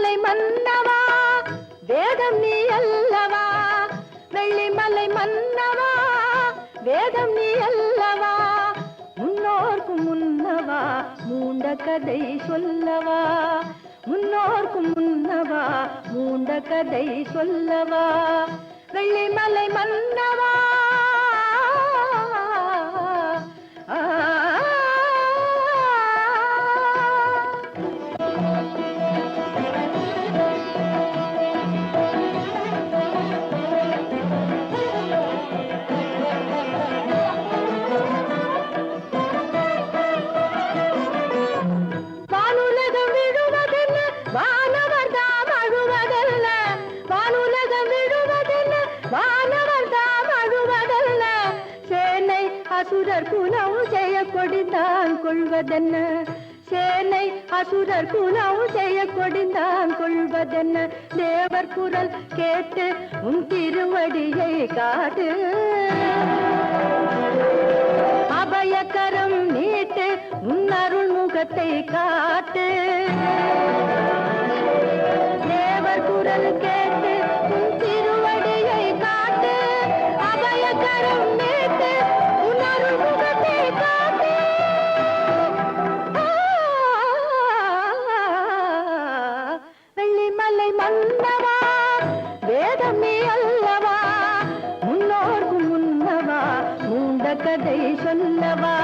வெள்ளிமலை மன்னவா? வேதம் நீ அல்லவா? வெள்ளிமலை மன்னவா? வேதம் நீ அல்லவா? முன்னோர்க்கு முன்னவா? மூண்ட கதை சொல்லவா? முன்னோர்க்கு முன்னவா? மூண்ட கதை சொல்லவா? வெள்ளிமலை மன்னவா? அசுரர் குலம் செய்ய கொடிந்தான் கொள்வதென்ன? சேனை அசுரர் குலம் செய்ய கொடிந்தான் கொள்வதென்ன? தேவர் குரல் கேட்டு உன் திருவடியை காட்டு. அபயக்கரம் நீட்டு உன் அருள் முகத்தை காட்டு. தேவர் குரல் கேட்டு வந்தவா? வேதமே அல்லவா? முன்னோர்க்கு முன்னவா மூண்ட கதை சொல்லவா?